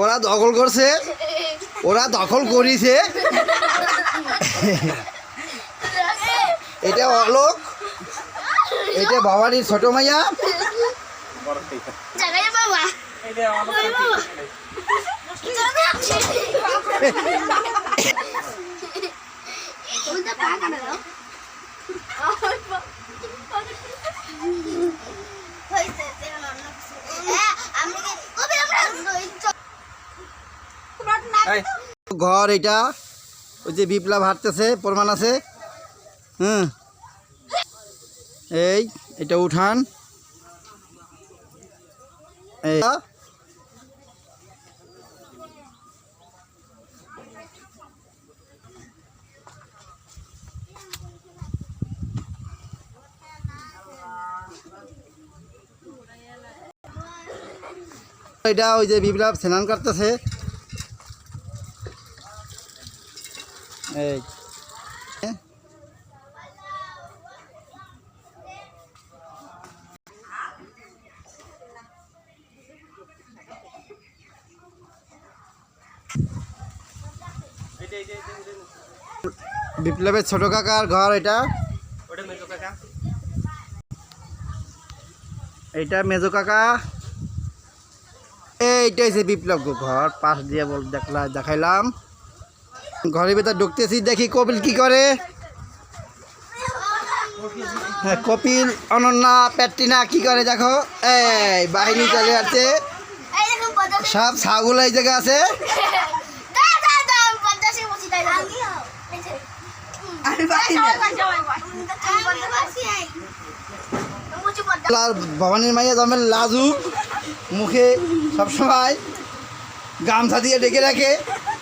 ওরা দখল করছে। ওরা দখল করিছে। এটা অলোক। এটা ভবানীর ছোট মাইয়া। বাবা। ঘর এটা, ওই যে বিপ্লব হাঁটতেছে, প্রমাণ আছে। হুম। এই, এটা উঠান। এটা ওই যে বিপ্লব স্নান করতেছে। এই। বিপ্লবের ছোট কাকার ঘর এটা। এইটা মেজো কাকা। এইটা হচ্ছে বিপ্লব ঘর পাশ দিয়ে বল দেখলা দেখাইলাম। ঘরের ভিতর ঢুকতেছি, দেখি কপিল কি করে। হ্যাঁ কপিল, অনন্যা, প্যাট্রিনা কি করে দেখো। এই, বাহিনী চলে আসছে। সব ছাগল এই জায়গায় আছে। ভবানীর মাইয়া জমের লাজুক, মুখে সবসময় গামছা দিয়ে ডেকে রাখে।